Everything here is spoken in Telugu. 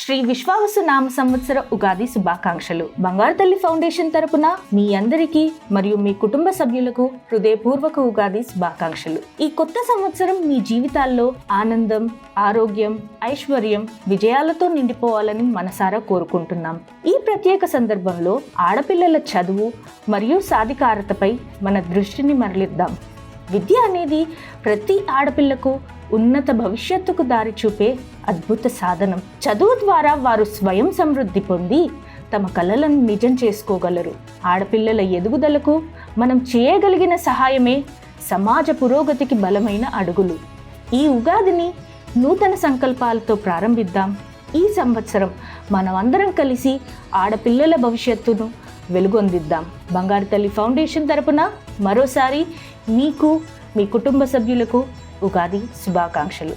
శ్రీ విశ్వావసు నామ సంవత్సర ఉగాది శుభాకాంక్షలు. బంగారు తల్లి ఫౌండేషన్ తరపున మీ అందరికీ మరియు మీ కుటుంబ సభ్యులకు హృదయపూర్వక ఉగాది శుభాకాంక్షలు. ఈ కొత్త సంవత్సరం మీ జీవితాల్లో ఆనందం ఆరోగ్యం ఐశ్వర్యం విజయాలతో నిండిపోవాలని మనసారా కోరుకుంటున్నాం. ఈ ప్రత్యేక సందర్భంలో ఆడపిల్లల చదువు మరియు సాధికారతపై మన దృష్టిని మరలిద్దాం. విద్య అనేది ప్రతి ఆడపిల్లకు ఉన్నత భవిష్యత్తుకు దారి చూపే అద్భుత సాధనం. చదువు ద్వారా వారు స్వయం సమృద్ధి పొంది తమ కలలను నిజం చేసుకోగలరు. ఆడపిల్లల ఎదుగుదలకు మనం చేయగలిగిన సహాయమే సమాజ పురోగతికి బలమైన అడుగులు. ఈ ఉగాదిని నూతన సంకల్పాలతో ప్రారంభిద్దాం. ఈ సంవత్సరం మనమందరం కలిసి ఆడపిల్లల భవిష్యత్తును వెలుగొందిద్దాం. బంగారు తల్లి ఫౌండేషన్ తరపున మరోసారి మీకు మీ కుటుంబ సభ్యులకు ఉగాది శుభాకాంక్షలు.